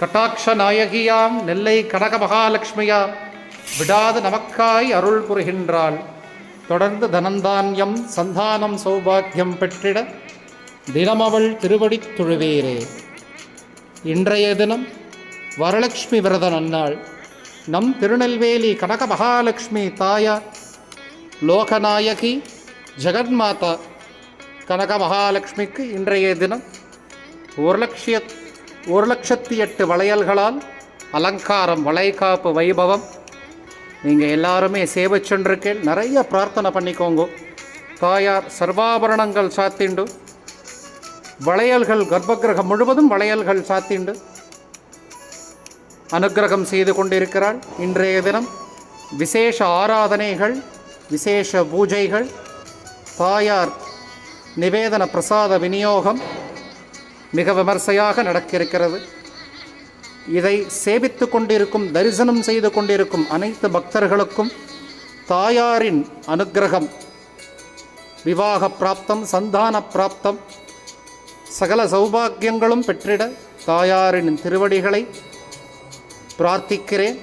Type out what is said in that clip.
கட்டாட்ச நாயகியாம் நெல்லை கனக மகாலட்சுமியா விடாது நமக்காய் அருள் புரிகின்றாள். தொடர்ந்து தனந்தான்யம் சந்தானம் சௌபாக்கியம் பெற்றிட தினமவள் திருவடித் தொழுவேரே. இன்றைய தினம் வரலட்சுமி விரத நன்னாள் நம் திருநெல்வேலி கனக மகாலட்சுமி தாயார் லோகநாயகி ஜெகன்மாதா. கனக மகாலட்சுமிக்கு இன்றைய தினம் ஒரு லட்சிய ஒரு லட்சத்தி எட்டு வளையல்களால் அலங்காரம் வளைகாப்பு வைபவம். நீங்கள் எல்லாருமே சேவை சென்றிருக்கேன் நிறைய பிரார்த்தனை பண்ணிக்கோங்க. தாயார் சர்வாபரணங்கள் சாத்திண்டு. வளையல்கள் கர்ப்பகிரகம் முழுவதும் வளையல்கள் சாத்திண்டு. அனுக்கிரகம் செய்து கொண்டிருக்கிறாள் இன்றைய தினம். விசேஷ ஆராதனைகள் விசேஷ பூஜைகள் தாயார் நிவேதன பிரசாத விநியோகம் மிக விமர்சையாக நடக்கிருக்கிறது இதை சேவித்து கொண்டிருக்கும் தரிசனம் செய்து கொண்டிருக்கும் அனைத்து பக்தர்களுக்கும் தாயாரின் அனுக்கிரகம் விவாக பிராப்தம் சந்தான பிராப்தம் சகல சௌபாகியங்களும் பெற்றிட தாயாரின் திருவடிகளை பிரார்த்திக்கிறேன்.